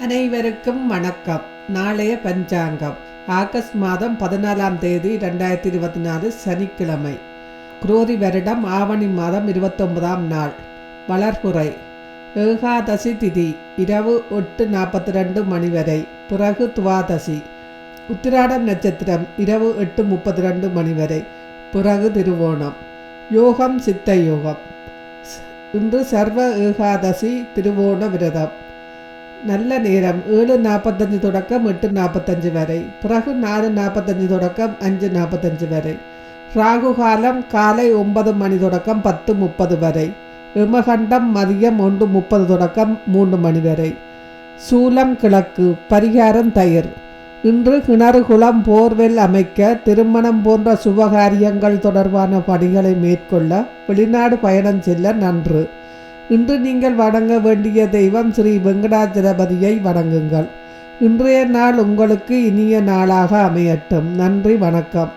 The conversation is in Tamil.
அனைவருக்கும் வணக்கம். நாளைய பஞ்சாங்கம். ஆகஸ்ட் மாதம் பதினாலாம் தேதி ரெண்டாயிரத்தி இருபத்தி நாலு சனிக்கிழமை. குரோதி வருடம் ஆவணி மாதம் இருபத்தொன்பதாம் நாள். வளர்புரை ஏகாதசி திதி இரவு எட்டு நாற்பத்தி ரெண்டு மணி வரை. பிறகு துவாதசி. உத்திராடம் நட்சத்திரம் இரவு எட்டு முப்பத்தி ரெண்டு மணி வரை. பிறகு திருவோணம். யோகம் சித்த யோகம். இன்று சர்வ ஏகாதசி திருவோண விரதம். நல்ல நேரம் ஏழு நாற்பத்தஞ்சு தொடக்கம் எட்டு நாற்பத்தஞ்சு வரை பிறகு நாலு நாற்பத்தஞ்சு தொடக்கம் அஞ்சு நாற்பத்தஞ்சு வரை ராகு காலம் காலை ஒன்பது மணி தொடக்கம் பத்து முப்பது வரை விமகண்டம் மதியம் ஒன்று முப்பது தொடக்கம் மூன்று மணி வரை சூலம் கிழக்கு பரிகாரம் தயிர் இன்று கிணறு குளம் போர்வெல் அமைக்க திருமணம் போன்ற சுபகாரியங்கள் தொடர்பான பணிகளை மேற்கொள்ள வெளிநாடு பயணம் செல்ல நன்று இன்று நீங்கள் வணங்க வேண்டிய தெய்வம் ஸ்ரீ வெங்கடாஜலபதியை வணங்குங்கள். இன்றைய நாள் உங்களுக்கு இனிய நாளாக அமையட்டும். நன்றி வணக்கம்.